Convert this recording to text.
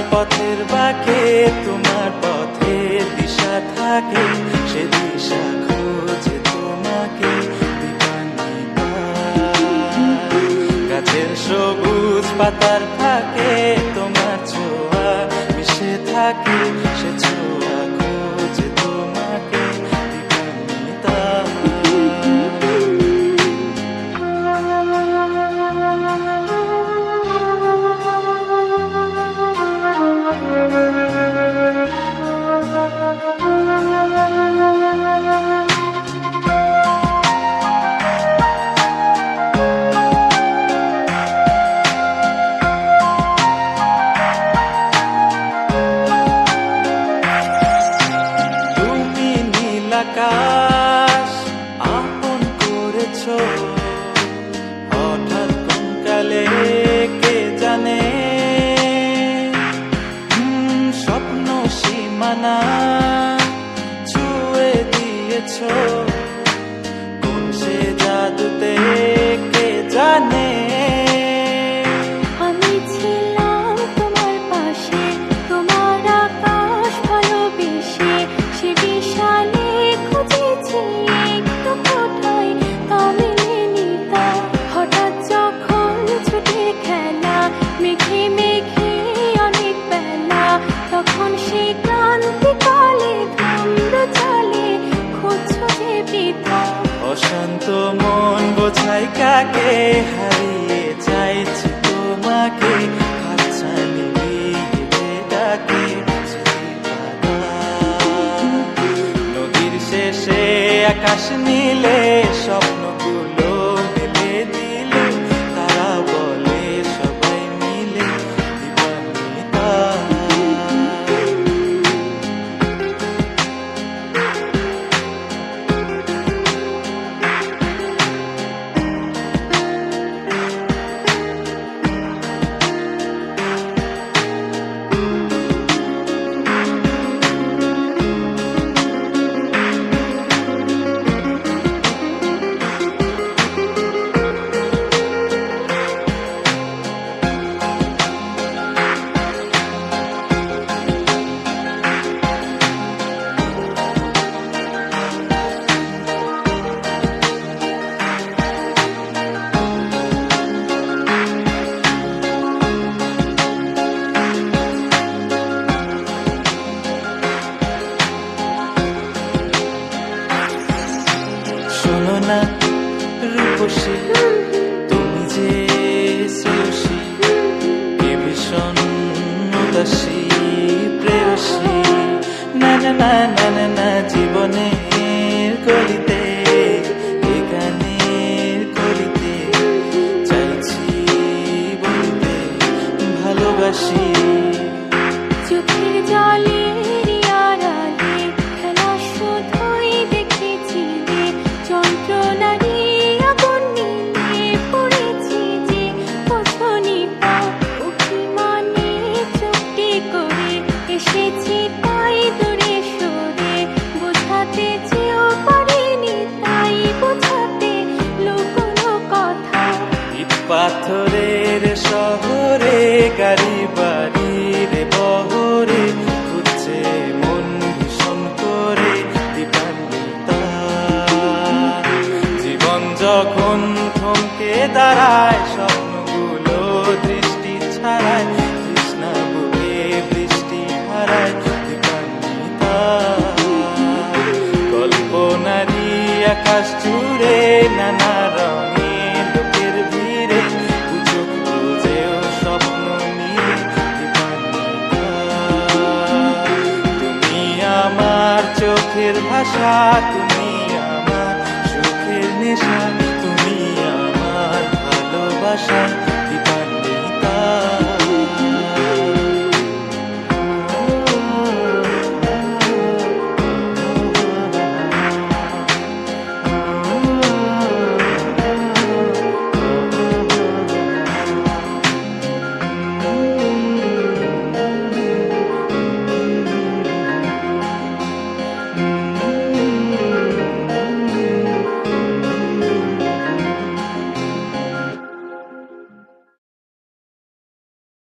আমার পথের বাকে, তোমার পথের দিশা থাকে, সে দিশা খোঁজে তোমাকে গাছের সবুজ পাতার থাকে তোমার ছোঁয়া মিশে থাকে তুমি জানে। আমি ছিলাম তোমার পাশে তোমার আকাশ ভালোবেসে। সে বিশালে খুঁজেছি একটু কোথায় তা হঠাৎ যখন ছুটে খেলা মেঘে মেঘে অনেক বেলা তখন সে ক্রান্তিকালে ধুম্র চলে খুঁজছো যে অশান্ত আকাশ নীলে স্বপ্নগুলো রূপসী তুমি যে শ্রেয়সী, কে ভীষণ উদাসী, প্রেয়সী। না না না না না না, জীবনের এ গানের কলিতে, চাইছি বলতে ভালোবাসি। পাথরের শহরে গাড়ি বাড়ির বহরে ঘুরছে মন ভীষণ করে দীপান্বিতা। জীবন যখন থমকে দাঁড়ায় ভাষা তুমি